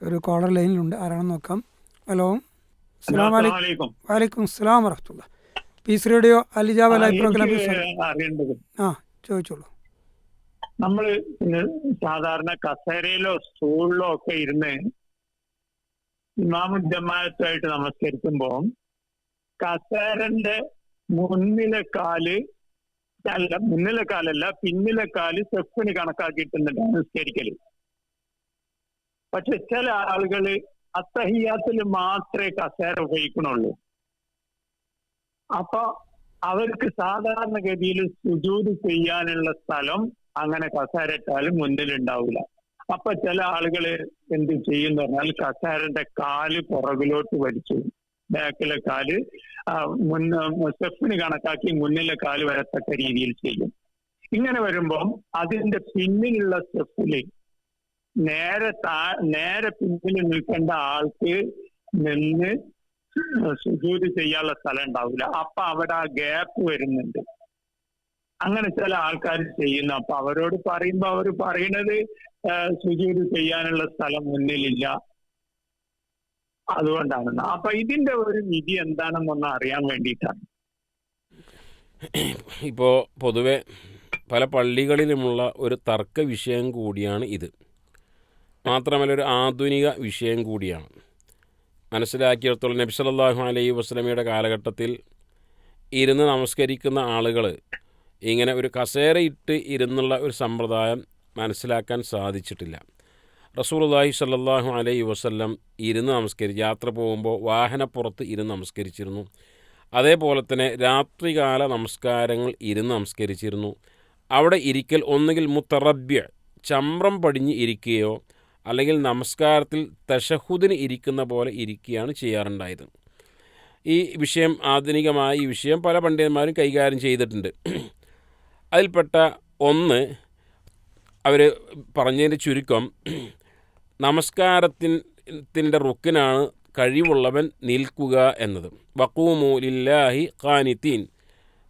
ഒരു കോളർ ലൈനിലുണ്ട്. ആരാണെന്ന് നോക്കാം. ഹലോ. അസ്സാം വലൈക്കും. വലൈക്കും അസ്സലാം വറഹത്തുള്ള പീസ് റേഡിയോ അലിജാബ് ലൈവ് എനിക്ക് ആ ചോദിച്ചോളൂ. നമ്മൾ സാധാരണ കസേരയിലോ സ്റ്റൂളിലോ ഒക്കെ ഇരുന്ന് ഇമാമു ജമാഅത്തായിട്ട് നമസ്കരിക്കുമ്പോൾ കസേരന്റെ മുന്നിലെ കാൽ അല്ല മുന്നിലെ കാലല്ല പിന്നിലെ കാൽ സെഫിന് കണക്കാക്കിയിട്ടുണ്ട്. നമസ്കരിക്കൽ പക്ഷെ ചില ആളുകൾ അത്തഹിയാത്തിൽ മാത്രമേ കസേര ഉപയോഗിക്കണുള്ളൂ. അപ്പൊ അവർക്ക് സാധാരണഗതിയിൽ സുജൂത് ചെയ്യാനുള്ള സ്ഥലം അങ്ങനെ കസേരട്ടാലും മുന്നിലുണ്ടാവില്ല. അപ്പൊ ചില ആളുകൾ എന്ത് ചെയ്യുന്ന പറഞ്ഞാൽ കസേരന്റെ കാൽ പുറകിലോട്ട് വലിച്ചു. ബാക്കിലെ കാൽ മുന്ന കണക്കാക്കി മുന്നിലെ കാൽ വരത്തക്ക രീതിയിൽ ചെയ്യും. ഇങ്ങനെ വരുമ്പം അതിന്റെ പിന്നിലുള്ള സ്റ്റെപ്പിൽ നേരെ താ നേരെ പിന്നിൽ നിൽക്കേണ്ട ആൾക്ക് നിന്ന് സുജൂത് ചെയ്യാനുള്ള സ്ഥലം ഉണ്ടാവില്ല അപ്പൊ അവിടെ ആ ഗ്യാപ്പ് വരുന്നുണ്ട്. അങ്ങനെ ചില ആൾക്കാർ ചെയ്യുന്നു. അപ്പൊ അവരോട് പറയുമ്പോ അവർ പറയണത് സുജൂത് ചെയ്യാനുള്ള സ്ഥലം മുന്നിലില്ല. അതുകൊണ്ടാണ്. അപ്പൊ ഇതിന്റെ ഒരു വിധി എന്താണെന്നൊന്ന് അറിയാൻ വേണ്ടിയിട്ടാണ്. ഇപ്പോ പൊതുവെ പല പള്ളികളിലുമുള്ള ഒരു തർക്ക വിഷയം കൂടിയാണ് ഇത്. മാത്രമല്ല ഒരു ആധുനിക വിഷയം കൂടിയാണ്. മനസ്സിലാക്കിയിടത്തോളം നബി സല്ലല്ലാഹു അലൈഹി വസ്ലമയുടെ കാലഘട്ടത്തിൽ ഇരുന്ന് നമസ്കരിക്കുന്ന ആളുകൾ ഇങ്ങനെ ഒരു കസേരയിട്ട് ഇരുന്നുള്ള ഒരു സമ്പ്രദായം മനസ്സിലാക്കാൻ സാധിച്ചിട്ടില്ല. റസൂലുള്ളാഹി സല്ലാഹു അലൈഹി വസ്ല്ലം ഇരുന്ന് നമസ്കരി യാത്ര പോകുമ്പോൾ വാഹനപ്പുറത്ത് ഇരുന്ന് നമസ്കരിച്ചിരുന്നു. അതേപോലെ തന്നെ രാത്രികാല നമസ്കാരങ്ങൾ ഇരുന്ന് നമസ്കരിച്ചിരുന്നു. അവിടെ ഇരിക്കൽ ഒന്നുകിൽ മുത്തറബ്യ ചമ്രം പടിഞ്ഞ് ഇരിക്കുകയോ അല്ലെങ്കിൽ നമസ്കാരത്തിൽ തഷഹുദിന് ഇരിക്കുന്ന പോലെ ഇരിക്കുകയാണ് ചെയ്യാറുണ്ടായത്. ഈ വിഷയം ആധുനികമായ ഈ വിഷയം പല പണ്ഡിതന്മാരും കൈകാര്യം ചെയ്തിട്ടുണ്ട്. അതിൽപ്പെട്ട ഒന്ന് അവർ പറഞ്ഞതിന്റെ ചുരുക്കം നമസ്കാരത്തിന്റെ റുക്കിനാണ് കഴിവുള്ളവൻ നിൽക്കുക എന്നത്. വക്കൂമു ലില്ലാഹി ഖാനിത്തീൻ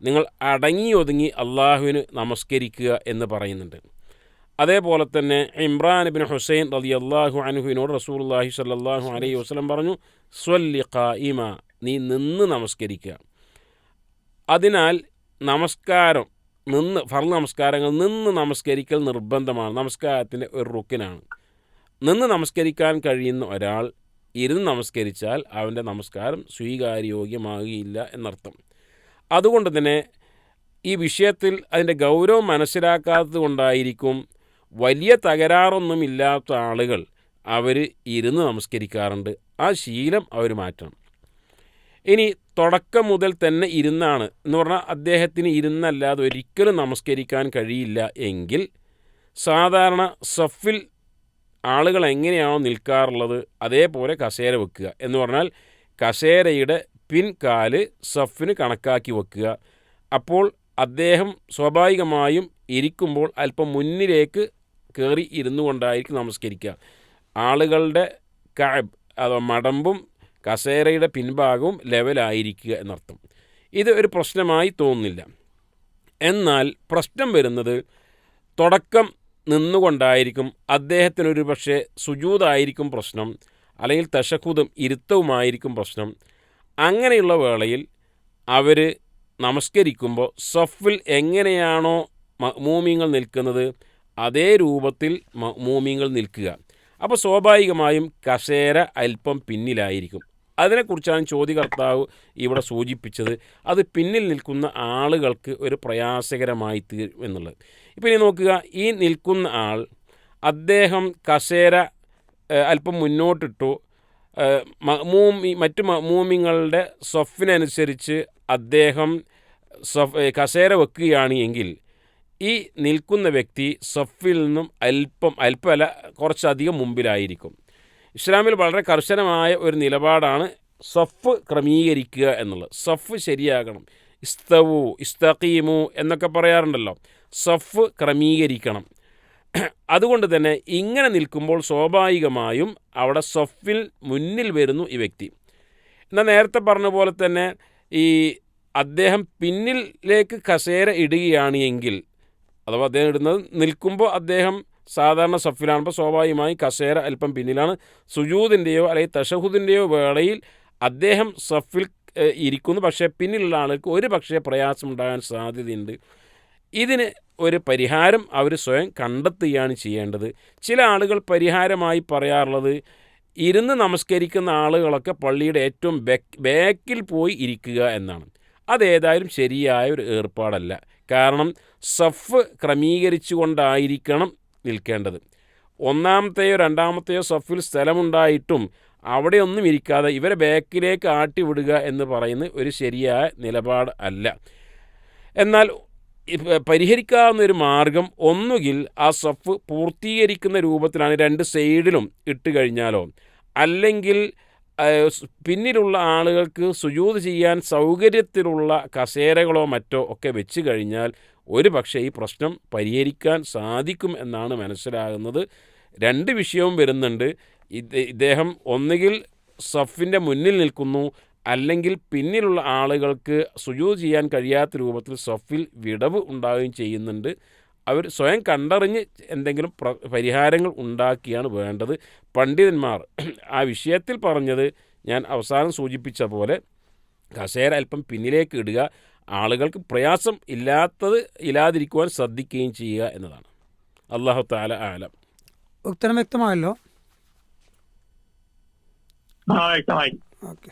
നിങ്ങൾ അടങ്ങി ഒതുങ്ങി അള്ളാഹുവിന് നമസ്കരിക്കുക എന്ന് പറയുന്നുണ്ട്. അതേപോലെ തന്നെ ഇമ്രാൻ ബിൻ ഹുസൈൻ റതി അള്ളാഹു അനുഹുവിനോട് റസൂലുള്ളാഹി സ്വല്ലല്ലാഹു അലൈഹി വസ്ലം പറഞ്ഞു സ്വല്ലി ഖായിമ നീ നിന്ന് നമസ്കരിക്കുക. അതിനാൽ നമസ്കാരം നിന്ന് ഫർൾ നമസ്കാരങ്ങൾ നിന്ന് നമസ്കരിക്കൽ നിർബന്ധമാണ് നമസ്കാരത്തിന്റെ ഒരു റുക്കിനാണ്. നിന്ന് നമസ്കരിക്കാൻ കഴിയുന്ന ഒരാൾ ഇരുന്ന് നമസ്കരിച്ചാൽ അവന്റെ നമസ്കാരം സ്വീകാര്യോഗ്യമാകുകയില്ല എന്നർത്ഥം. അതുകൊണ്ട് തന്നെ ഈ വിഷയത്തിൽ അതിന്റെ ഗൗരവം മനസ്സിലാക്കാത്തത് കൊണ്ടായിരിക്കും വലിയ തകരാറൊന്നുമില്ലാത്ത ആളുകൾ അവർ ഇരുന്ന് നമസ്കരിക്കാറുണ്ട്. ആ ശീലം അവർ മാറ്റണം. ഇനി തുടക്കം മുതൽ തന്നെ ഇരുന്നാണ് എന്ന് പറഞ്ഞാൽ അദ്ദേഹത്തിന് ഇരുന്നല്ലാതെ ഒരിക്കലും നമസ്കരിക്കാൻ കഴിയില്ല എങ്കിൽ സാധാരണ സഫിൽ ആളുകൾ എങ്ങനെയാണോ നിൽക്കാറുള്ളത് അതേപോലെ കസേര വെക്കുക എന്ന് പറഞ്ഞാൽ കസേരയുടെ പിൻകാൽ സഫിന് കണക്കാക്കി വെക്കുക. അപ്പോൾ അദ്ദേഹം സ്വാഭാവികമായും ഇരിക്കുമ്പോൾ അല്പം മുന്നിലേക്ക് കയറി ഇരുന്നു കൊണ്ടായിരിക്കും നമസ്കരിക്കുക. ആളുകളുടെ കാബ് അഥവാ മടമ്പും കസേരയുടെ പിൻഭാഗവും ലെവലായിരിക്കുക എന്നർത്ഥം. ഇത് ഒരു പ്രശ്നമായി തോന്നുന്നില്ല. എന്നാൽ പ്രശ്നം വരുന്നത് തുടക്കം നിന്നുകൊണ്ടായിരിക്കും അദ്ദേഹത്തിനൊരു പക്ഷേ സുജൂതായിരിക്കും പ്രശ്നം അല്ലെങ്കിൽ തശക്കുതും ഇരുത്തവുമായിരിക്കും പ്രശ്നം. അങ്ങനെയുള്ള വേളയിൽ അവർ നമസ്കരിക്കുമ്പോൾ സഫിൽ എങ്ങനെയാണോ മൂമിങ്ങൾ നിൽക്കുന്നത് അതേ രൂപത്തിൽ മൂമിങ്ങൾ നിൽക്കുക. അപ്പോൾ സ്വാഭാവികമായും കസേര അല്പം പിന്നിലായിരിക്കും. അതിനെക്കുറിച്ചാണ് ചോദ്യകർത്താവ് ഇവിടെ സൂചിപ്പിച്ചത്. അത് പിന്നിൽ നിൽക്കുന്ന ആളുകൾക്ക് ഒരു പ്രയാസകരമായി തീരും എന്നുള്ളത്. ഇപ്പോൾ ഇനി നോക്കുക ഈ നിൽക്കുന്ന ആൾ അദ്ദേഹം കസേര അല്പം മുന്നോട്ടിട്ടു മൂമി മറ്റു മൂമിങ്ങളുടെ സ്വഫിനനുസരിച്ച് അദ്ദേഹം സ്വഫ് കസേര വെക്കുകയാണ് എങ്കിൽ ഈ നിൽക്കുന്ന വ്യക്തി സഫിൽ നിന്നും അല്പം അല്പമല്ല കുറച്ചധികം മുമ്പിലായിരിക്കും. ഇസ്ലാമിൽ വളരെ കർശനമായ ഒരു നിലപാടാണ് സഫ് ക്രമീകരിക്കുക എന്നുള്ളത്. സഫ് ശരിയാകണം. ഇസ്തവു ഇസ്തഖീമു എന്നൊക്കെ പറയാറുണ്ടല്ലോ. സഫ് ക്രമീകരിക്കണം. അതുകൊണ്ട് തന്നെ ഇങ്ങനെ നിൽക്കുമ്പോൾ സ്വാഭാവികമായും അവിടെ സഫിൽ മുന്നിൽ വരുന്നു ഈ വ്യക്തി. എന്നാൽ നേരത്തെ പറഞ്ഞ പോലെ തന്നെ ഈ അദ്ദേഹം പിന്നിലേക്ക് കസേര ഇടുകയാണ് എങ്കിൽ അഥവാ അദ്ദേഹം ഇടുന്നത് നിൽക്കുമ്പോൾ അദ്ദേഹം സാധാരണ സഫിലാണ് സ്വാഭാവികമായി സ്വാഭാവികമായും കസേര അല്പം പിന്നിലാണ്. സുജൂദിന്റെയോ അല്ലെങ്കിൽ തഷഹുദിന്റെയോ വേളയിൽ അദ്ദേഹം സഫിൽ ഇരിക്കുന്നു. പക്ഷേ പിന്നിലുള്ള ആൾക്ക് ഒരു പക്ഷേ പ്രയാസമുണ്ടാകാൻ സാധ്യതയുണ്ട്. ഇതിന് ഒരു പരിഹാരം അവർ സ്വയം കണ്ടെത്തുകയാണ് ചെയ്യേണ്ടത്. ചില ആളുകൾ പരിഹാരമായി പറയാറുള്ളത് ഇരുന്ന് നമസ്കരിക്കുന്ന ആളുകളൊക്കെ പള്ളിയുടെ ഏറ്റവും ബാക്കിൽ പോയി ഇരിക്കുക എന്നാണ്. അതേതായാലും ശരിയായ ഒരു ഏർപ്പാടല്ല. കാരണം സഫ് ക്രമീകരിച്ചുകൊണ്ടായിരിക്കണം നിൽക്കേണ്ടത്. ഒന്നാമത്തെയോ രണ്ടാമത്തെയോ സഫിൽ സ്ഥലമുണ്ടായിട്ടും അവിടെയൊന്നും ഇരിക്കാതെ ഇവരെ ബാക്കിലേക്ക് ആട്ടി വിടുക എന്ന് പറയുന്ന ഒരു ശരിയായ നിലപാട് അല്ല. എന്നാൽ പരിഹരിക്കാവുന്ന ഒരു മാർഗം ഒന്നുകിൽ ആ സഫ് പൂർത്തീകരിക്കുന്ന രൂപത്തിലാണ് രണ്ട് സൈഡിലും ഇട്ട് കഴിഞ്ഞാലോ അല്ലെങ്കിൽ പിന്നിലുള്ള ആളുകൾക്ക് സുജൂത് ചെയ്യാൻ സൗകര്യത്തിലുള്ള കസേരകളോ മറ്റോ ഒക്കെ വെച്ച് കഴിഞ്ഞാൽ ഒരു പക്ഷേ ഈ പ്രശ്നം പരിഹരിക്കാൻ സാധിക്കും എന്നാണ് മനസ്സിലാകുന്നത്. രണ്ട് വിഷയവും വരുന്നുണ്ട്. ഇദ്ദേഹം ഒന്നുകിൽ സഫിന്റെ മുന്നിൽ നിൽക്കുന്നു അല്ലെങ്കിൽ പിന്നിലുള്ള ആളുകൾക്ക് സുജൂത് ചെയ്യാൻ കഴിയാത്ത രൂപത്തിൽ സഫിൽ വിടവ് ഉണ്ടാവുകയും ചെയ്യുന്നുണ്ട്. അവർ സ്വയം കണ്ടറിഞ്ഞ് എന്തെങ്കിലും പ്ര പരിഹാരങ്ങൾ ഉണ്ടാക്കിയാണ് വേണ്ടത്. പണ്ഡിതന്മാർ ആ വിഷയത്തിൽ പറഞ്ഞത് ഞാൻ അവസാനം സൂചിപ്പിച്ച പോലെ കസേര അല്പം പിന്നിലേക്ക് ഇടുക ആളുകൾക്ക് പ്രയാസം ഇല്ലാത്തത് ഇല്ലാതിരിക്കുവാൻ ശ്രദ്ധിക്കുകയും ചെയ്യുക എന്നതാണ്. അള്ളാഹു താല ആലം. ഉത്തരം വ്യക്തമായല്ലോ? ഓക്കെ.